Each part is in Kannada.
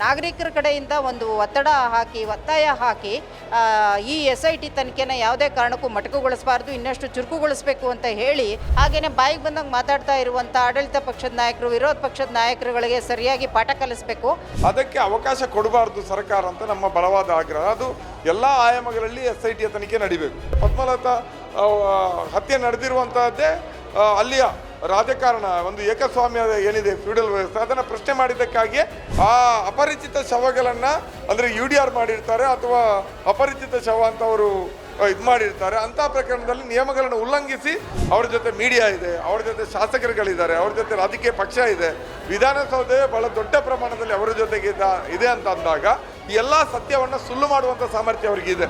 ನಾಗರಿಕರ ಕಡೆಯಿಂದ ಒಂದು ಒತ್ತಡ ಹಾಕಿ, ಒತ್ತಾಯ ಹಾಕಿ ಈ ಎಸ್ ಐ ಟಿ ತನಿಖೆನ ಯಾವುದೇ ಕಾರಣಕ್ಕೂ ಮೊಟಕುಗೊಳಿಸಬಾರ್ದು, ಇನ್ನಷ್ಟು ಚುರುಕುಗೊಳಿಸಬೇಕು ಅಂತ ಹೇಳಿ ಹಾಗೆಯೇ ಬಾಯಿಗೆ ಬಂದಂಗೆ ಮಾತಾಡ್ತಾ ಇರುವಂಥ ಆಡಳಿತ ಪಕ್ಷದ ನಾಯಕರು, ವಿರೋಧ ಪಕ್ಷದ ನಾಯಕರುಗಳಿಗೆ ಸರಿಯಾಗಿ ಪಾಠ ಕಲಿಸಬೇಕು. ಅದಕ್ಕೆ ಅವಕಾಶ ಕೊಡಬಾರ್ದು ಸರ್ಕಾರ ಅಂತ ನಮ್ಮ ಬಲವಾದ ಆಗ್ರಹ. ಅದು ಎಲ್ಲ ಆಯಾಮಗಳಲ್ಲಿ ಎಸ್ ಐ ಟಿಯ ತನಿಖೆ ನಡಿಬೇಕು. ಪದ್ಮಲತಾ ಹತ್ಯೆ ನಡೆದಿರುವಂತಹದ್ದೇ ಅಲ್ಲಿಯ ರಾಜಕಾರಣ, ಒಂದು ಏಕಸ್ವಾಮ್ಯ ಏನಿದೆ, ಫ್ಯೂಡಲ್ ವ್ಯವಸ್ಥೆ, ಅದನ್ನು ಪ್ರಶ್ನೆ ಮಾಡಿದ್ದಕ್ಕಾಗಿ ಆ ಅಪರಿಚಿತ ಶವಗಳನ್ನು, ಅಂದರೆ ಯು ಡಿ ಆರ್ ಮಾಡಿರ್ತಾರೆ ಅಥವಾ ಅಪರಿಚಿತ ಶವ ಅಂತ ಅವರು ಇದು ಮಾಡಿರ್ತಾರೆ. ಅಂಥ ಪ್ರಕರಣದಲ್ಲಿ ನಿಯಮಗಳನ್ನು ಉಲ್ಲಂಘಿಸಿ ಅವ್ರ ಜೊತೆ ಮೀಡಿಯಾ ಇದೆ, ಅವ್ರ ಜೊತೆ ಶಾಸಕರುಗಳಿದ್ದಾರೆ, ಅವ್ರ ಜೊತೆ ರಾಜಕೀಯ ಪಕ್ಷ ಇದೆ. ವಿಧಾನಸೌಧ ಬಹಳ ದೊಡ್ಡ ಪ್ರಮಾಣದಲ್ಲಿ ಅವರ ಜೊತೆಗೆ ಇದೆ ಅಂತ ಅಂದಾಗ ಈ ಎಲ್ಲ ಸತ್ಯವನ್ನು ಸುಳ್ಳು ಮಾಡುವಂಥ ಸಾಮರ್ಥ್ಯ ಅವರಿಗಿದೆ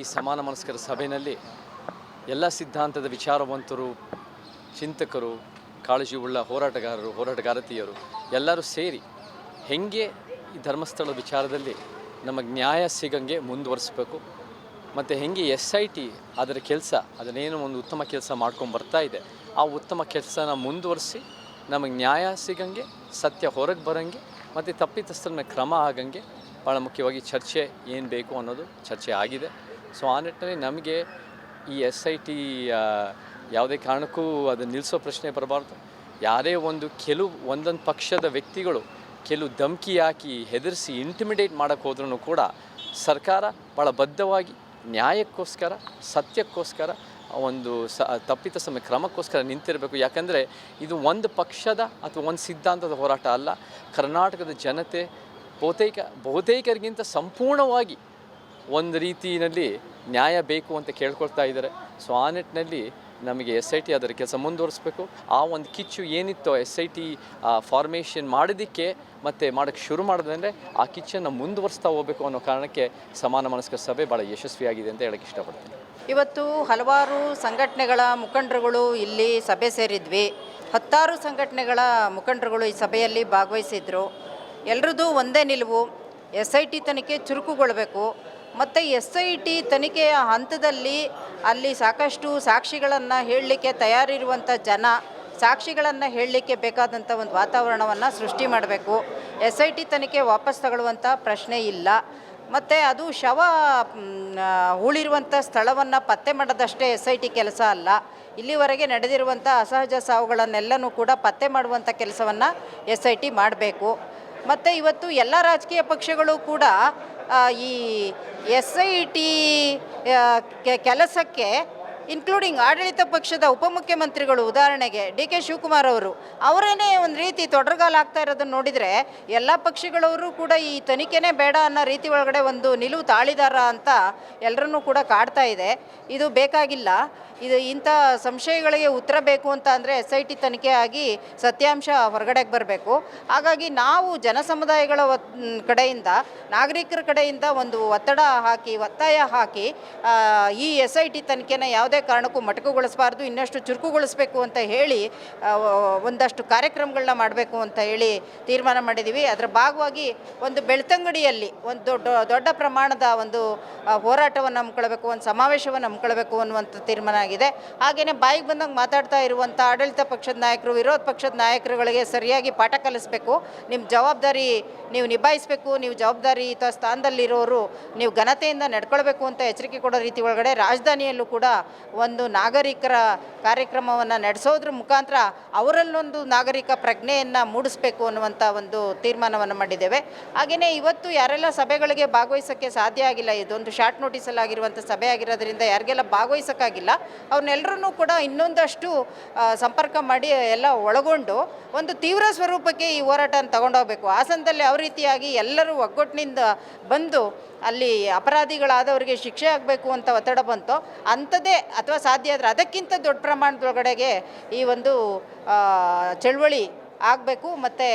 ಈ ಸಮಾನ ಮನಸ್ಕರ ಸಭೆಯಲ್ಲಿ ಎಲ್ಲ ಸಿದ್ಧಾಂತದ ವಿಚಾರವಂತರು ಚಿಂತಕರು ಕಾಳಜಿ ಉಳ್ಳ ಹೋರಾಟಗಾರರು, ಹೋರಾಟಗಾರತಿಯರು ಎಲ್ಲರೂ ಸೇರಿ ಹೆಂಗೆ ಈ ಧರ್ಮಸ್ಥಳ ವಿಚಾರದಲ್ಲಿ ನಮಗೆ ನ್ಯಾಯ ಸಿಗಂಗೆ ಮುಂದುವರಿಸಬೇಕು, ಮತ್ತು ಹೆಂಗೆ ಎಸ್ ಐ ಟಿ ಅದರ ಕೆಲಸ, ಅದನ್ನೇನು ಒಂದು ಉತ್ತಮ ಕೆಲಸ ಮಾಡ್ಕೊಂಡು ಬರ್ತಾ ಇದೆ, ಆ ಉತ್ತಮ ಕೆಲಸನ ಮುಂದುವರಿಸಿ ನಮಗೆ ನ್ಯಾಯ ಸಿಗಂಗೆ, ಸತ್ಯ ಹೊರಗೆ ಬರೋಂಗೆ, ಮತ್ತು ತಪ್ಪಿತಸ್ಥರ ಮೇಲೆ ಕ್ರಮ ಆಗಂಗೆ ಭಾಳ ಮುಖ್ಯವಾಗಿ ಚರ್ಚೆ ಏನು ಬೇಕು ಅನ್ನೋದು ಚರ್ಚೆ ಆಗಿದೆ. ಸೊ ಆ ನಿಟ್ಟಿನಲ್ಲಿ ನಮಗೆ ಈ ಎಸ್ ಐ ಟಿ ಯಾವುದೇ ಕಾರಣಕ್ಕೂ ಅದು ನಿಲ್ಲಿಸೋ ಪ್ರಶ್ನೆ ಬರಬಾರ್ದು. ಯಾರೇ ಒಂದು ಕೆಲವು ಒಂದೊಂದು ಪಕ್ಷದ ವ್ಯಕ್ತಿಗಳು ಕೆಲವು ಧಮಕಿ ಹಾಕಿ ಹೆದರಿಸಿ ಇಂಟಿಮಿಡೇಟ್ ಮಾಡೋಕ್ಕೆ ಹೋದ್ರೂ ಕೂಡ ಸರ್ಕಾರ ಭಾಳ ಬದ್ಧವಾಗಿ ನ್ಯಾಯಕ್ಕೋಸ್ಕರ, ಸತ್ಯಕ್ಕೋಸ್ಕರ ಒಂದು ಸ ತಪ್ಪಿತ ಸಮಯ ಕ್ರಮಕ್ಕೋಸ್ಕರ ನಿಂತಿರಬೇಕು. ಯಾಕಂದರೆ ಇದು ಒಂದು ಪಕ್ಷದ ಅಥವಾ ಒಂದು ಸಿದ್ಧಾಂತದ ಹೋರಾಟ ಅಲ್ಲ. ಕರ್ನಾಟಕದ ಜನತೆ ಬಹುತೇಕ, ಬಹುತೇಕರಿಗಿಂತ ಸಂಪೂರ್ಣವಾಗಿ ಒಂದು ರೀತಿಯಲ್ಲಿ ನ್ಯಾಯ ಬೇಕು ಅಂತ ಕೇಳ್ಕೊಳ್ತಾ ಇದ್ದಾರೆ. ಸೊ ಆ ನಿಟ್ಟಿನಲ್ಲಿ ನಮಗೆ ಎಸ್ ಐ ಟಿ ಅದರ ಕೆಲಸ ಮುಂದುವರಿಸ್ಬೇಕು. ಆ ಒಂದು ಕಿಚ್ಚು ಏನಿತ್ತೋ ಎಸ್ ಐ ಟಿ ಫಾರ್ಮೇಷನ್ ಮಾಡೋದಕ್ಕೆ ಮತ್ತು ಮಾಡೋಕ್ಕೆ ಶುರು ಮಾಡಿದ್ರೆ ಆ ಕಿಚ್ಚನ್ನು ಮುಂದುವರಿಸ್ತಾ ಹೋಗಬೇಕು ಅನ್ನೋ ಕಾರಣಕ್ಕೆ ಸಮಾನ ಮನಸ್ಕ ಸಭೆ ಭಾಳ ಯಶಸ್ವಿಯಾಗಿದೆ ಅಂತ ಹೇಳಕ್ಕೆ ಇಷ್ಟಪಡ್ತೀನಿ. ಇವತ್ತು ಹಲವಾರು ಸಂಘಟನೆಗಳ ಮುಖಂಡರುಗಳು ಇಲ್ಲಿ ಸಭೆ ಸೇರಿದ್ವಿ. ಹತ್ತಾರು ಸಂಘಟನೆಗಳ ಮುಖಂಡರುಗಳು ಈ ಸಭೆಯಲ್ಲಿ ಭಾಗವಹಿಸಿದ್ರು. ಎಲ್ರದ್ದು ಒಂದೇ ನಿಲುವು. ಎಸ್ ಐ ಟಿ ತನಿಖೆ ಚುರುಕುಗೊಳ್ಬೇಕು. ಮತ್ತು ಎಸ್ ಐ ಟಿ ತನಿಖೆಯ ಹಂತದಲ್ಲಿ ಅಲ್ಲಿ ಸಾಕಷ್ಟು ಸಾಕ್ಷಿಗಳನ್ನು ಹೇಳಲಿಕ್ಕೆ ತಯಾರಿರುವಂಥ ಜನ ಸಾಕ್ಷಿಗಳನ್ನು ಹೇಳಲಿಕ್ಕೆ ಬೇಕಾದಂಥ ಒಂದು ವಾತಾವರಣವನ್ನು ಸೃಷ್ಟಿ ಮಾಡಬೇಕು. ಎಸ್ ಐ ಟಿ ತನಿಖೆ ವಾಪಸ್ ತಗೊಳ್ಳುವಂಥ ಪ್ರಶ್ನೆ ಇಲ್ಲ. ಮತ್ತು ಅದು ಶವ ಉಳಿರುವಂಥ ಸ್ಥಳವನ್ನು ಪತ್ತೆ ಮಾಡೋದಷ್ಟೇ ಎಸ್ ಐ ಟಿ ಕೆಲಸ ಅಲ್ಲ. ಇಲ್ಲಿವರೆಗೆ ನಡೆದಿರುವಂಥ ಅಸಹಜ ಸಾವುಗಳನ್ನೆಲ್ಲನೂ ಕೂಡ ಪತ್ತೆ ಮಾಡುವಂಥ ಕೆಲಸವನ್ನು ಎಸ್ ಐ ಟಿ ಮಾಡಬೇಕು. ಮತ್ತು ಇವತ್ತು ಎಲ್ಲ ರಾಜಕೀಯ ಪಕ್ಷಗಳು ಕೂಡ ಈ ಎಸ್ ಐ ಟಿ ಕೆಲಸಕ್ಕೆ ಇನ್ಕ್ಲೂಡಿಂಗ್ ಆಡಳಿತ ಪಕ್ಷದ ಉಪಮುಖ್ಯಮಂತ್ರಿಗಳು, ಉದಾಹರಣೆಗೆ ಡಿ ಕೆ ಶಿವಕುಮಾರ್ ಅವರು. ಅವರೇನೇ ಒಂದು ರೀತಿ ತೊಡರ್ಗಾಲಾಗ್ತಾ ಇರೋದನ್ನು ನೋಡಿದರೆ ಎಲ್ಲ ಪಕ್ಷಗಳವರು ಕೂಡ ಈ ತನಿಖೆನೇ ಬೇಡ ಅನ್ನೋ ರೀತಿ ಒಳಗಡೆ ಒಂದು ನಿಲುವು ತಾಳಿದಾರ ಅಂತ ಎಲ್ಲರನ್ನೂ ಕೂಡ ಕಾಡ್ತಾ ಇದೆ. ಇದು ಬೇಕಾಗಿಲ್ಲ. ಇದು ಇಂಥ ಸಂಶಯಗಳಿಗೆ ಉತ್ತರ ಬೇಕು ಅಂತ ಅಂದರೆ ಎಸ್ ಐ ಟಿ ತನಿಖೆ ಆಗಿ ಸತ್ಯಾಂಶ ಹೊರಗಡೆಗೆ ಬರಬೇಕು. ಹಾಗಾಗಿ ನಾವು ಜನಸಮುದಾಯಗಳ ಕಡೆಯಿಂದ, ನಾಗರಿಕರ ಕಡೆಯಿಂದ ಒಂದು ಒತ್ತಡ ಹಾಕಿ, ಒತ್ತಾಯ ಹಾಕಿ ಈ ಎಸ್ ಐ ಟಿ ತನಿಖೆನ ಯಾವುದೇ ಕಾರಣಕ್ಕೂ ಮಟಕುಗೊಳಿಸಬಾರ್ದು, ಇನ್ನಷ್ಟು ಚುರುಕುಗೊಳಿಸಬೇಕು ಅಂತ ಹೇಳಿ ಒಂದಷ್ಟು ಕಾರ್ಯಕ್ರಮಗಳನ್ನ ಮಾಡಬೇಕು ಅಂತ ಹೇಳಿ ತೀರ್ಮಾನ ಮಾಡಿದ್ದೀವಿ ಅದರ ಭಾಗವಾಗಿ ಒಂದು ಬೆಳ್ತಂಗಡಿಯಲ್ಲಿ ಒಂದು ದೊಡ್ಡ ದೊಡ್ಡ ಪ್ರಮಾಣದ ಒಂದು ಹೋರಾಟವನ್ನು ಹಮ್ಮಿಕೊಳ್ಬೇಕು ಒಂದು ಸಮಾವೇಶವನ್ನು ಹಮ್ಮಿಕೊಳ್ಬೇಕು ಅನ್ನುವಂಥ ತೀರ್ಮಾನ ಆಗಿದೆ. ಹಾಗೆಯೇ ಬಾಯಿಗೆ ಬಂದಂಗೆ ಮಾತಾಡ್ತಾ ಇರುವಂಥ ಆಡಳಿತ ಪಕ್ಷದ ನಾಯಕರು, ವಿರೋಧ ಪಕ್ಷದ ನಾಯಕರುಗಳಿಗೆ ಸರಿಯಾಗಿ ಪಾಠ ಕಲಿಸಬೇಕು. ನಿಮ್ಮ ಜವಾಬ್ದಾರಿ ನೀವು ನಿಭಾಯಿಸಬೇಕು, ನೀವು ಜವಾಬ್ದಾರಿಯುತ ಸ್ಥಾನದಲ್ಲಿರೋರು ನೀವು ಘನತೆಯಿಂದ ನಡ್ಕೊಳ್ಬೇಕು ಅಂತ ಎಚ್ಚರಿಕೆ ಕೊಡೋ ರೀತಿ ಒಳಗಡೆ ರಾಜಧಾನಿಯಲ್ಲೂ ಕೂಡ ಒಂದು ನಾಗರಿಕರ ಕಾರ್ಯಕ್ರಮವನ್ನು ನಡೆಸೋದ್ರ ಮುಖಾಂತರ ಅವರಲ್ಲೊಂದು ನಾಗರಿಕ ಪ್ರಜ್ಞೆಯನ್ನು ಮೂಡಿಸಬೇಕು ಅನ್ನುವಂಥ ಒಂದು ತೀರ್ಮಾನವನ್ನು ಮಾಡಿದ್ದೇವೆ. ಹಾಗೆಯೇ ಇವತ್ತು ಯಾರೆಲ್ಲ ಸಭೆಗಳಿಗೆ ಭಾಗವಹಿಸೋಕ್ಕೆ ಸಾಧ್ಯ ಆಗಿಲ್ಲ, ಇದೊಂದು ಶಾರ್ಟ್ ನೋಟಿಸಲ್ಲಾಗಿರುವಂಥ ಸಭೆ ಆಗಿರೋದ್ರಿಂದ ಯಾರಿಗೆಲ್ಲ ಭಾಗವಹಿಸೋಕ್ಕಾಗಿಲ್ಲ ಅವ್ರನ್ನೆಲ್ಲರನ್ನೂ ಕೂಡ ಇನ್ನೊಂದಷ್ಟು ಸಂಪರ್ಕ ಮಾಡಿ ಎಲ್ಲ ಒಳಗೊಂಡು ಒಂದು ತೀವ್ರ ಸ್ವರೂಪಕ್ಕೆ ಈ ಹೋರಾಟನ ತಗೊಂಡೋಗ್ಬೇಕು. ಹಾಸನದಲ್ಲಿ ಯಾವ ರೀತಿಯಾಗಿ ಎಲ್ಲರೂ ಒಗ್ಗಟ್ಟಿನಿಂದ ಬಂದು ಅಲ್ಲಿ ಅಪರಾಧಿಗಳಾದವರಿಗೆ ಶಿಕ್ಷೆ ಆಗಬೇಕು ಅಂತ ಒತ್ತಡ ಬಂತು, ಅಂಥದ್ದೇ ಅಥವಾ ಸಾಧ್ಯ ಆದರೆ ಅದಕ್ಕಿಂತ ದೊಡ್ಡ ಪ್ರಮಾಣದೊಳಗಡೆಗೆ ಈ ಒಂದು ಚಳುವಳಿ ಆಗಬೇಕು ಮತ್ತು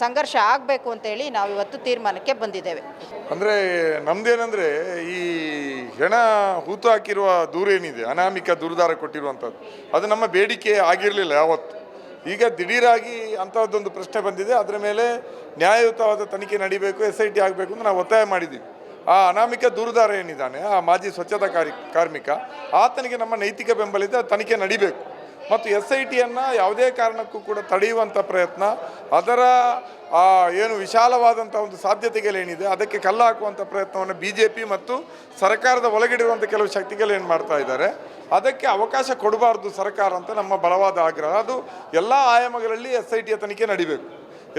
ಸಂಘರ್ಷ ಆಗಬೇಕು ಅಂತೇಳಿ ನಾವು ಇವತ್ತು ತೀರ್ಮಾನಕ್ಕೆ ಬಂದಿದ್ದೇವೆ. ಅಂದರೆ ನಮ್ದೇನಂದರೆ ಈ ಹೆಣ ಹೂತು ಹಾಕಿರುವ ದೂರ ಏನಿದೆ? ಅನಾಮಿಕ ದೂರದಾರ ಕೊಟ್ಟಿರುವಂಥದ್ದು. ಅದು ನಮ್ಮ ಬೇಡಿಕೆ ಆಗಿರಲಿಲ್ಲ ಯಾವತ್ತು. ಈಗ ದಿಢೀರಾಗಿ ಅಂಥದ್ದೊಂದು ಪ್ರಶ್ನೆ ಬಂದಿದೆ. ಅದರ ಮೇಲೆ ನ್ಯಾಯಯುತವಾದ ತನಿಖೆ ನಡಿಬೇಕು, ಎಸ್ ಐ ಟಿ ಆಗಬೇಕು ಅಂತ ನಾವು ಒತ್ತಾಯ ಮಾಡಿದ್ದೀವಿ. ಆ ಅನಾಮಿಕ ದೂರದಾರ ಏನಿದ್ದಾನೆ, ಆ ಮಾಜಿ ಸ್ವಚ್ಛತಾ ಕಾರ್ಯ, ಕಾರ್ಮಿಕ, ಆತನಿಗೆ ನಮ್ಮ ನೈತಿಕ ಬೆಂಬಲಿತ ತನಿಖೆ ನಡಿಬೇಕು. ಮತ್ತು ಎಸ್ ಐ ಟಿಯನ್ನು ಯಾವುದೇ ಕಾರಣಕ್ಕೂ ಕೂಡ ತಡೆಯುವಂಥ ಪ್ರಯತ್ನ, ಅದರ ಏನು ವಿಶಾಲವಾದಂಥ ಒಂದು ಸಾಧ್ಯತೆಗಳೇನಿದೆ ಅದಕ್ಕೆ ಕಲ್ಲು ಹಾಕುವಂಥ ಪ್ರಯತ್ನವನ್ನು ಬಿ ಜೆ ಪಿ ಮತ್ತು ಸರ್ಕಾರದ ಒಳಗಿಡಿರುವಂಥ ಕೆಲವು ಶಕ್ತಿಗಳು ಏನು ಮಾಡ್ತಾ ಇದ್ದಾರೆ, ಅದಕ್ಕೆ ಅವಕಾಶ ಕೊಡಬಾರ್ದು ಸರ್ಕಾರ ಅಂತ ನಮ್ಮ ಬಲವಾದ ಆಗ್ರಹ. ಅದು ಎಲ್ಲ ಆಯಾಮಗಳಲ್ಲಿ ಎಸ್ ಐ ಟಿಯ ತನಿಖೆ ನಡಿಬೇಕು.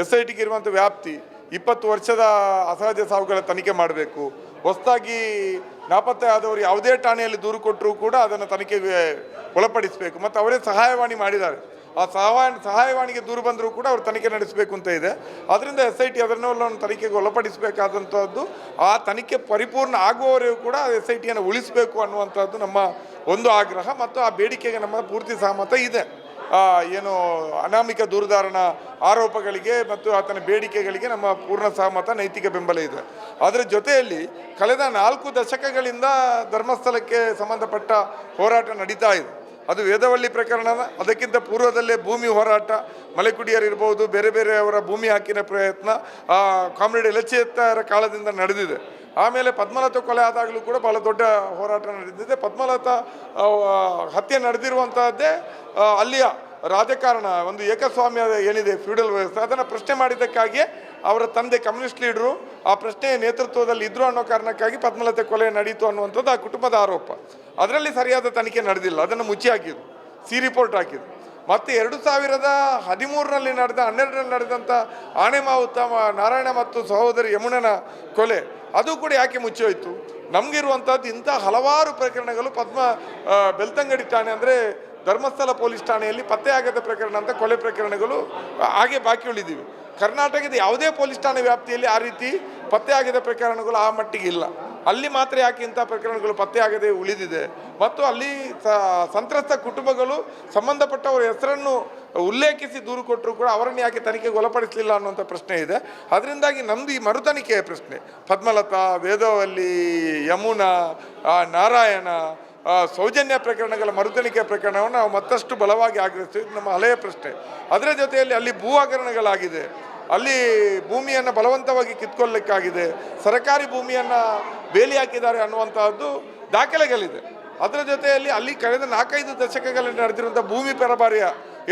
ಎಸ್ ಐ ಟಿಗೆ ಇರುವಂಥ ವ್ಯಾಪ್ತಿ ಇಪ್ಪತ್ತು ವರ್ಷದ ಅಸಹಜ ಸಾವುಗಳ ತನಿಖೆ ಮಾಡಬೇಕು. ಹೊಸದಾಗಿ ನಾಪತ್ತೆ ಆದವರು ಯಾವುದೇ ಠಾಣೆಯಲ್ಲಿ ದೂರು ಕೊಟ್ಟರೂ ಕೂಡ ಅದನ್ನು ತನಿಖೆಗೆ ಒಳಪಡಿಸಬೇಕು. ಮತ್ತು ಅವರೇ ಸಹಾಯವಾಣಿ ಮಾಡಿದ್ದಾರೆ. ಆ ಸಹಾಯ ಸಹಾಯವಾಣಿಗೆ ದೂರು ಬಂದರೂ ಕೂಡ ಅವರು ತನಿಖೆ ನಡೆಸಬೇಕು ಅಂತ ಇದೆ. ಅದರಿಂದ ಎಸ್ ಐ ಟಿ ಅದನ್ನೆಲ್ಲ ತನಿಖೆಗೆ ಒಳಪಡಿಸಬೇಕಾದಂಥದ್ದು ಆ ತನಿಖೆ ಪರಿಪೂರ್ಣ ಆಗುವವರೆಗೂ ಕೂಡ ಎಸ್ ಐ ಟಿಯನ್ನು ಉಳಿಸಬೇಕು ಅನ್ನುವಂಥದ್ದು ನಮ್ಮ ಒಂದು ಆಗ್ರಹ. ಮತ್ತು ಆ ಬೇಡಿಕೆಗೆ ನಮ್ಮ ಪೂರ್ತಿ ಸಹಮತ ಇದೆ. ಏನು ಅನಾಮಿಕ ದೂರದಾರನ ಆರೋಪಗಳಿಗೆ ಮತ್ತು ಆತನ ಬೇಡಿಕೆಗಳಿಗೆ ನಮ್ಮ ಪೂರ್ಣ ಸಹಮತ, ನೈತಿಕ ಬೆಂಬಲ ಇದೆ. ಅದರ ಜೊತೆಯಲ್ಲಿ ಕಳೆದ ನಾಲ್ಕು ದಶಕಗಳಿಂದ ಧರ್ಮಸ್ಥಳಕ್ಕೆ ಸಂಬಂಧಪಟ್ಟ ಹೋರಾಟ ನಡೀತಾ ಇದೆ. ಅದು ವೇದವಳ್ಳಿ ಪ್ರಕರಣ. ಅದಕ್ಕಿಂತ ಪೂರ್ವದಲ್ಲೇ ಭೂಮಿ ಹೋರಾಟ. ಮಲೆಕುಡಿಯರಿರ್ಬೋದು ಬೇರೆ ಬೇರೆ ಅವರ ಭೂಮಿ ಹಾಕಿನ ಪ್ರಯತ್ನ ಕಾಮ್ರೇಡ್ ಎಲಚೇತರ ಕಾಲದಿಂದ ನಡೆದಿದೆ. ಆಮೇಲೆ ಪದ್ಮಲತಾ ಕೊಲೆ ಆದಾಗಲೂ ಕೂಡ ಬಹಳ ದೊಡ್ಡ ಹೋರಾಟ ನಡೆದಿದೆ. ಪದ್ಮಲತಾ ಹತ್ಯೆ ನಡೆದಿರುವಂತಹದ್ದೇ ಅಲ್ಲಿಯ ರಾಜಕಾರಣ, ಒಂದು ಏಕಸ್ವಾಮ್ಯ ಏನಿದೆ, ಫ್ಯೂಡಲ್ ವ್ಯವಸ್ಥೆ, ಅದನ್ನು ಪ್ರಶ್ನೆ ಮಾಡಿದ್ದಕ್ಕಾಗಿಯೇ ಅವರ ತಂದೆ ಕಮ್ಯುನಿಸ್ಟ್ ಲೀಡರು ಆ ಪ್ರಶ್ನೆಯ ನೇತೃತ್ವದಲ್ಲಿ ಇದ್ರು ಅನ್ನೋ ಕಾರಣಕ್ಕಾಗಿ ಪದ್ಮಲತೆ ಕೊಲೆ ನಡೀತು ಅನ್ನುವಂಥದ್ದು ಆ ಕುಟುಂಬದ ಆರೋಪ. ಅದರಲ್ಲಿ ಸರಿಯಾದ ತನಿಖೆ ನಡೆದಿಲ್ಲ. ಅದನ್ನು ಮುಚ್ಚಿ ಹಾಕಿದ್ರು. ಸಿ ರಿಪೋರ್ಟ್ ಹಾಕಿದ್ರು. ಮತ್ತೆ ಎರಡು ಸಾವಿರದ ಹದಿಮೂರರಲ್ಲಿ ನಡೆದ, ಹನ್ನೆರಡರಲ್ಲಿ ನಡೆದಂಥ ಆಣೆ ಮಾವುತ ಮ- ನಾರಾಯಣ ಮತ್ತು ಸಹೋದರಿ ಯಮುನನ ಕೊಲೆ, ಅದು ಕೂಡ ಯಾಕೆ ಮುಚ್ಚೋಯ್ತು ನಮಗಿರುವಂಥದ್ದು ಇಂಥ ಹಲವಾರು ಪ್ರಕರಣಗಳು ಪದ್ಮ ಬೆಲ್ತಂಗಡಿ ಠಾಣೆ ಅಂದರೆ ಧರ್ಮಸ್ಥಳ ಪೊಲೀಸ್ ಠಾಣೆಯಲ್ಲಿ ಪತ್ತೆಯಾಗದ ಪ್ರಕರಣ ಅಂತ ಕೊಲೆ ಪ್ರಕರಣಗಳು ಹಾಗೆ ಬಾಕಿ ಉಳಿದಿವೆ ಕರ್ನಾಟಕದ ಯಾವುದೇ ಪೊಲೀಸ್ ಠಾಣೆ ವ್ಯಾಪ್ತಿಯಲ್ಲಿ ಆ ರೀತಿ ಪತ್ತೆಯಾಗದ ಪ್ರಕರಣಗಳು ಆ ಮಟ್ಟಿಗೆ ಇಲ್ಲ. ಅಲ್ಲಿ ಮಾತ್ರ ಯಾಕೆ ಇಂಥ ಪ್ರಕರಣಗಳು ಪತ್ತೆಯಾಗದೆ ಉಳಿದಿದೆ? ಮತ್ತು ಅಲ್ಲಿ ಸಂತ್ರಸ್ತ ಕುಟುಂಬಗಳು ಸಂಬಂಧಪಟ್ಟವರ ಹೆಸರನ್ನು ಉಲ್ಲೇಖಿಸಿ ದೂರು ಕೊಟ್ಟರು ಕೂಡ ಅವರನ್ನು ಯಾಕೆ ತನಿಖೆಗೆ ಒಳಪಡಿಸಲಿಲ್ಲ ಅನ್ನುವಂಥ ಪ್ರಶ್ನೆ ಇದೆ. ಅದರಿಂದಾಗಿ ನಮ್ಮದು ಈ ಮರುತನಿಖೆಯ ಪ್ರಶ್ನೆ. ಪದ್ಮಲತಾ, ವೇದವಲ್ಲಿ, ಯಮುನಾ ನಾರಾಯಣ ಸೌಜನ್ಯ ಪ್ರಕರಣಗಳ ಮರುತಳಿಕೆ ಪ್ರಕರಣವನ್ನು ನಾವು ಮತ್ತಷ್ಟು ಬಲವಾಗಿ ಆಗ್ರಹಿಸ್ತೀವಿ. ನಮ್ಮ ಹಳೆಯ ಪ್ರಶ್ನೆ. ಅದರ ಜೊತೆಯಲ್ಲಿ ಅಲ್ಲಿ ಭೂ ಹಗರಣಗಳಾಗಿದೆ ಅಲ್ಲಿ ಭೂಮಿಯನ್ನು ಬಲವಂತವಾಗಿ ಕಿತ್ಕೊಳ್ಳಿಕ್ಕಾಗಿದೆ. ಸರಕಾರಿ ಭೂಮಿಯನ್ನು ಬೇಲಿ ಹಾಕಿದ್ದಾರೆ ಅನ್ನುವಂತಹದ್ದು ದಾಖಲೆಗಳಿದೆ. ಅದರ ಜೊತೆಯಲ್ಲಿ ಅಲ್ಲಿ ಕಳೆದ ನಾಲ್ಕೈದು ದಶಕಗಳಲ್ಲಿ ನಡೆದಿರುವಂಥ ಭೂಮಿ ಪರಭಾರಿಯ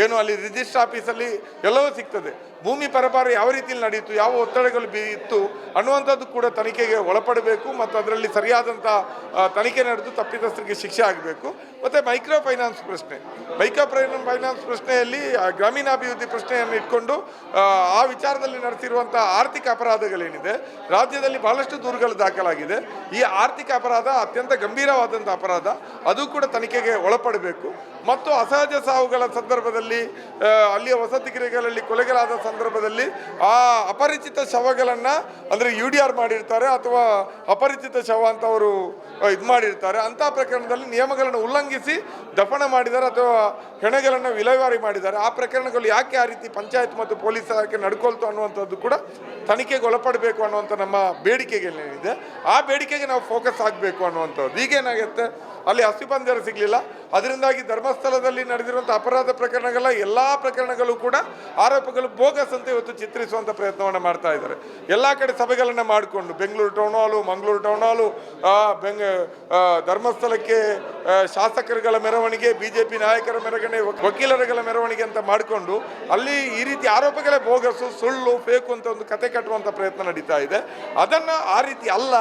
ಏನು ಅಲ್ಲಿ ರಿಜಿಸ್ಟ್ರ್ ಆಫೀಸಲ್ಲಿ ಎಲ್ಲವೂ ಸಿಗ್ತದೆ. ಭೂಮಿ ಪರಪಾರ ಯಾವ ರೀತಿಯಲ್ಲಿ ನಡೆಯಿತು ಯಾವ ಒತ್ತಡಗಳು ಇತ್ತು ಅನ್ನುವಂಥದ್ದು ಕೂಡ ತನಿಖೆಗೆ ಒಳಪಡಬೇಕು ಮತ್ತು ಅದರಲ್ಲಿ ಸರಿಯಾದಂಥ ತನಿಖೆ ನಡೆದು ತಪ್ಪಿತಸ್ಥರಿಗೆ ಶಿಕ್ಷೆ ಆಗಬೇಕು. ಮತ್ತು ಮೈಕ್ರೋ ಫೈನಾನ್ಸ್ ಪ್ರಶ್ನೆ. ಮೈಕ್ರೋ ಫೈನಾನ್ಸ್ ಪ್ರಶ್ನೆಯಲ್ಲಿ ಗ್ರಾಮೀಣಾಭಿವೃದ್ಧಿ ಪ್ರಶ್ನೆಯನ್ನು ಇಟ್ಕೊಂಡು ಆ, ವಿಚಾರದಲ್ಲಿ ನಡೆಸಿರುವಂಥ ಆರ್ಥಿಕ ಅಪರಾಧಗಳೇನಿದೆ ರಾಜ್ಯದಲ್ಲಿ ಬಹಳಷ್ಟು ದೂರುಗಳು ದಾಖಲಾಗಿದೆ. ಈ ಆರ್ಥಿಕ ಅಪರಾಧ ಅತ್ಯಂತ ಗಂಭೀರವಾದಂಥ ಅಪರಾಧ. ಅದು ಕೂಡ ತನಿಖೆಗೆ ಒಳಪಡಬೇಕು. ಮತ್ತು ಅಸಹಜ ಸಾವುಗಳ ಸಂದರ್ಭದಲ್ಲಿ ಅಲ್ಲಿಯ ವಸತಿ ಗೃಹಗಳಲ್ಲಿ ಕೊಲೆಗಳಾದ ಸಂದರ್ಭದಲ್ಲಿ ಆ ಅಪರಿಚಿತ ಶವಗಳನ್ನು ಅಂದರೆ ಯು ಡಿ ಆರ್ ಮಾಡಿರ್ತಾರೆ ಅಥವಾ ಅಪರಿಚಿತ ಶವ ಅಂತ ಅವರು ಇದು ಮಾಡಿರ್ತಾರೆ. ಅಂಥ ಪ್ರಕರಣದಲ್ಲಿ ನಿಯಮಗಳನ್ನು ಉಲ್ಲಂಘಿಸಿ ದಫನ ಮಾಡಿದ್ದಾರೆ ಅಥವಾ ಹೆಣಗಳನ್ನು ವಿಲೇವಾರಿ ಮಾಡಿದ್ದಾರೆ. ಆ ಪ್ರಕರಣಗಳು ಯಾಕೆ ಆ ರೀತಿ ಪಂಚಾಯತ್ ಮತ್ತು ಪೊಲೀಸ್ ಇಲಾಖೆ ನಡ್ಕೊಳ್ತು ಅನ್ನುವಂಥದ್ದು ಕೂಡ ತನಿಖೆಗೆ ಒಳಪಡಬೇಕು ಅನ್ನುವಂಥ ನಮ್ಮ ಬೇಡಿಕೆಗಳೇನಿದೆ ಆ ಬೇಡಿಕೆಗೆ ನಾವು ಫೋಕಸ್ ಆಗಬೇಕು ಅನ್ನುವಂಥದ್ದು. ಈಗೇನಾಗುತ್ತೆ, ಅಲ್ಲಿ ಅಸ್ಥಿಪಂಜರ ಸಿಗಲಿಲ್ಲ. ಅದರಿಂದಾಗಿ ಧರ್ಮಸ್ಥಳದಲ್ಲಿ ನಡೆದಿರುವಂಥ ಅಪರಾಧ ಪ್ರಕರಣಗಳ ಎಲ್ಲ ಪ್ರಕರಣಗಳು ಕೂಡ ಆರೋಪಗಳು ಬೋಗಸ್ ಅಂತ ಇವತ್ತು ಚಿತ್ರಿಸುವಂಥ ಪ್ರಯತ್ನವನ್ನು ಮಾಡ್ತಾ ಇದ್ದಾರೆ. ಎಲ್ಲ ಕಡೆ ಸಭೆಗಳನ್ನು ಮಾಡಿಕೊಂಡು, ಬೆಂಗಳೂರು ಟೌನ್ ಹಾಲು ಮಂಗಳೂರು ಟೌನ್ ಹಾಲು ಬೆಂಗ ಧರ್ಮಸ್ಥಳಕ್ಕೆ ಶಾಸಕರುಗಳ ಮೆರವಣಿಗೆ ಬಿ ಜೆ ಪಿ ನಾಯಕರ ಮೆರವಣಿಗೆ ವಕ್- ವಕೀಲರುಗಳ ಮೆರವಣಿಗೆ ಅಂತ ಮಾಡಿಕೊಂಡು, ಅಲ್ಲಿ ಈ ರೀತಿ ಆರೋಪಗಳೇ ಬೋಗಸು, ಸುಳ್ಳು, ಫೇಕು ಅಂತ ಒಂದು ಕತೆ ಕಟ್ಟುವಂಥ ಪ್ರಯತ್ನ ನಡೀತಾ ಇದೆ. ಅದನ್ನು ಆ ರೀತಿ ಅಲ್ಲ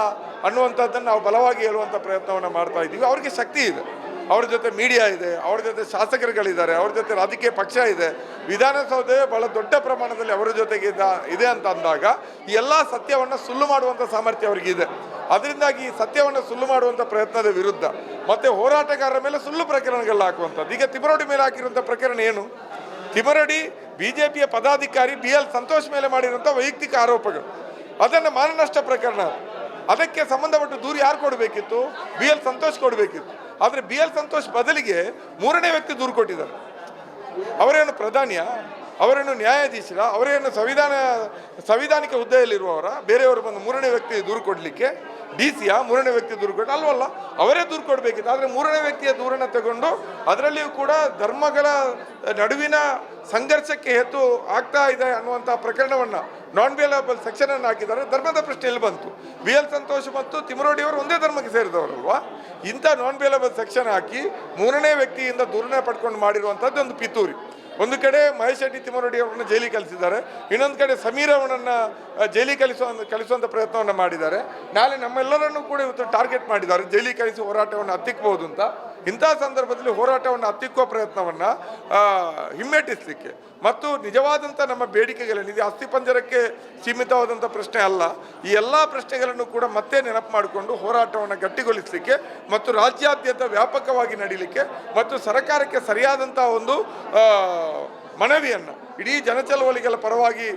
ಅನ್ನುವಂಥದ್ದನ್ನು ನಾವು ಬಲವಾಗಿ ಹೇಳುವಂಥ ಪ್ರಯತ್ನವನ್ನು ಮಾಡ್ತಾ ಇದ್ದೀವಿ ಅವರಿಗೆ ಶಕ್ತಿ ಇದೆ. ಅವ್ರ ಜೊತೆ ಮೀಡಿಯಾ ಇದೆ, ಅವ್ರ ಜೊತೆ ಶಾಸಕರುಗಳಿದ್ದಾರೆ, ಅವ್ರ ಜೊತೆ ರಾಜಕೀಯ ಪಕ್ಷ ಇದೆ. ವಿಧಾನಸೌಧ ಬಹಳ ದೊಡ್ಡ ಪ್ರಮಾಣದಲ್ಲಿ ಅವರ ಜೊತೆಗೆ ಇದೆ ಅಂತ ಅಂದಾಗ ಎಲ್ಲ ಸತ್ಯವನ್ನು ಸುಳ್ಳು ಮಾಡುವಂಥ ಸಾಮರ್ಥ್ಯ ಅವರಿಗಿದೆ. ಅದರಿಂದಾಗಿ ಈ ಸತ್ಯವನ್ನು ಸುಳ್ಳು ಮಾಡುವಂಥ ಪ್ರಯತ್ನದ ವಿರುದ್ಧ ಮತ್ತೆ ಹೋರಾಟಗಾರರ ಮೇಲೆ ಸುಳ್ಳು ಪ್ರಕರಣಗಳನ್ನ ಹಾಕುವಂಥದ್ದು. ಈಗ ತಿಮರೋಡಿ ಮೇಲೆ ಹಾಕಿರುವಂಥ ಪ್ರಕರಣ ಏನು? ತಿಮರಡಿ ಪಿಯ ಪದಾಧಿಕಾರಿ ಬಿ ಎಲ್ ಸಂತೋಷ್ ಮೇಲೆ ಮಾಡಿರುವಂಥ ವೈಯಕ್ತಿಕ ಆರೋಪಗಳು. ಅದನ್ನು ಮಾನನಷ್ಟ ಪ್ರಕರಣ. ಅದಕ್ಕೆ ಸಂಬಂಧಪಟ್ಟು ದೂರು ಯಾರು ಕೊಡಬೇಕಿತ್ತು? ಬಿ ಎಲ್ ಸಂತೋಷ್ ಕೊಡಬೇಕಿತ್ತು. ಆದರೆ ಬಿ ಎಲ್ ಸಂತೋಷ್ ಬದಲಿಗೆ ಮೂರನೇ ವ್ಯಕ್ತಿ ದೂರು ಕೊಟ್ಟಿದ್ದಾರೆ. ಅವರೇನು ಪ್ರಧಾನಿಯ, ಅವರೇನು ನ್ಯಾಯಾಧೀಶರ, ಅವರೇನು ಸಂವಿಧಾನ, ಸಂವಿಧಾನಿಕ ಹುದ್ದೆಯಲ್ಲಿರುವವರ, ಬೇರೆಯವರು ಬಂದು ಮೂರನೇ ವ್ಯಕ್ತಿ ದೂರು ಕೊಡಲಿಕ್ಕೆ ಡಿ ಸಿಯ ಮೂರನೇ ವ್ಯಕ್ತಿ ದೂರು ಕೊಟ್ಟು ಅಲ್ವಲ್ಲ? ಅವರೇ ದೂರು ಕೊಡಬೇಕಿತ್ತು. ಆದರೆ ಮೂರನೇ ವ್ಯಕ್ತಿಯ ದೂರನ್ನು ತಗೊಂಡು ಅದರಲ್ಲಿಯೂ ಕೂಡ ಧರ್ಮಗಳ ನಡುವಿನ ಸಂಘರ್ಷಕ್ಕೆ ಹೆತ್ತು ಆಗ್ತಾ ಇದೆ ಅನ್ನುವಂಥ ಪ್ರಕರಣವನ್ನು ನಾನ್ ಬೇಲಬಲ್ ಸೆಕ್ಷನ್ ಅನ್ನು ಹಾಕಿದ್ದಾರೆ. ಧರ್ಮದ ಪ್ರಶ್ನೆ ಎಲ್ಲಿ ಬಂತು. ವಿ ಎಲ್ ಸಂತೋಷ್ ಮತ್ತು ತಿಮರೋಡಿ ಅವರು ಒಂದೇ ಧರ್ಮಕ್ಕೆ ಸೇರಿದವರಲ್ವಾ? ಇಂಥ ನಾನ್ ಬೇಲಬಲ್ ಸೆಕ್ಷನ್ ಹಾಕಿ ಮೂರನೇ ವ್ಯಕ್ತಿಯಿಂದ ದೂರನೇ ಪಡ್ಕೊಂಡು ಮಾಡಿರುವಂಥದ್ದು ಒಂದು ಪಿತೂರಿ. ಒಂದು ಕಡೆ ಮಹೇಶ್ ಶೆಟ್ಟಿ ತಿಮ್ಮರೆಡ್ಡಿ ಅವರನ್ನು ಜೈಲಿ ಕಳಿಸಿದ್ದಾರೆ. ಇನ್ನೊಂದು ಕಡೆ ಸಮೀರ್ ಅವರನ್ನು ಜೈಲಿ ಜೈಲಿಗೆ ಕಳಿಸುವ ಕಳಿಸುವಂಥ ಪ್ರಯತ್ನವನ್ನು ಮಾಡಿದ್ದಾರೆ. ನಾಳೆ ನಮ್ಮೆಲ್ಲರನ್ನೂ ಕೂಡ ಇವತ್ತು ಟಾರ್ಗೆಟ್ ಮಾಡಿದ್ದಾರೆ. ಜೈಲಿ ಕಲಿಸಿ ಹೋರಾಟವನ್ನು ಹತ್ತಿಕ್ಬೋದು ಅಂತ. ಇಂಥ ಸಂದರ್ಭದಲ್ಲಿ ಹೋರಾಟವನ್ನು ಹತ್ತಿಕ್ಕುವ ಪ್ರಯತ್ನವನ್ನು ಹಿಮ್ಮೆಟ್ಟಿಸಲಿಕ್ಕೆ. ಮತ್ತು ನಿಜವಾದಂಥ ನಮ್ಮ ಬೇಡಿಕೆಗಳೇನಿದೆ ಅಸ್ಥಿಪಂಜರಕ್ಕೆ ಸೀಮಿತವಾದಂಥ ಪ್ರಶ್ನೆ ಅಲ್ಲ. ಈ ಎಲ್ಲ ಪ್ರಶ್ನೆಗಳನ್ನು ಕೂಡ ಮತ್ತೆ ನೆನಪು ಮಾಡಿಕೊಂಡು ಹೋರಾಟವನ್ನು ಗಟ್ಟಿಗೊಳಿಸಲಿಕ್ಕೆ ಮತ್ತು ರಾಜ್ಯಾದ್ಯಂತ ವ್ಯಾಪಕವಾಗಿ ನಡೀಲಿಕ್ಕೆ ಮತ್ತು ಸರ್ಕಾರಕ್ಕೆ ಸರಿಯಾದಂಥ ಒಂದು ಮನವಿಯನ್ನು ಇಡೀ ಜನಚಳವಳಿಗಳ ಪರವಾಗಿ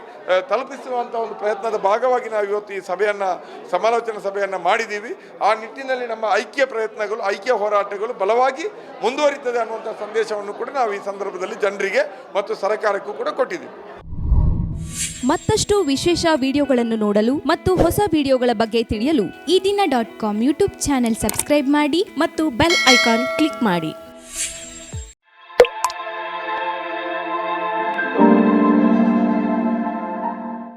ತಲುಪಿಸುವಂಥ ಒಂದು ಪ್ರಯತ್ನದ ಭಾಗವಾಗಿ ನಾವು ಇವತ್ತು ಈ ಸಭೆಯನ್ನು, ಸಮಾಲೋಚನಾ ಸಭೆಯನ್ನು ಮಾಡಿದ್ದೀವಿ. ಆ ನಿಟ್ಟಿನಲ್ಲಿ ನಮ್ಮ ಐಕ್ಯ ಪ್ರಯತ್ನಗಳು, ಐಕ್ಯ ಹೋರಾಟಗಳು ಬಲವಾಗಿ ಮುಂದುವರಿತದೆ ಅನ್ನುವಂಥ ಸಂದೇಶವನ್ನು ಕೂಡ ನಾವು ಈ ಸಂದರ್ಭದಲ್ಲಿ ಜನರಿಗೆ ಮತ್ತು ಸರ್ಕಾರಕ್ಕೂ ಕೂಡ ಕೊಟ್ಟಿದ್ದೀವಿ. ಮತ್ತಷ್ಟು ವಿಶೇಷ ವಿಡಿಯೋಗಳನ್ನು ನೋಡಲು ಮತ್ತು ಹೊಸ ವಿಡಿಯೋಗಳ ಬಗ್ಗೆ ತಿಳಿಯಲು ಈ ದಿನ dot com YouTube channel subscribe ಮಾಡಿ ಮತ್ತು ಬೆಲ್ ಐಕಾನ್ ಕ್ಲಿಕ್ ಮಾಡಿ.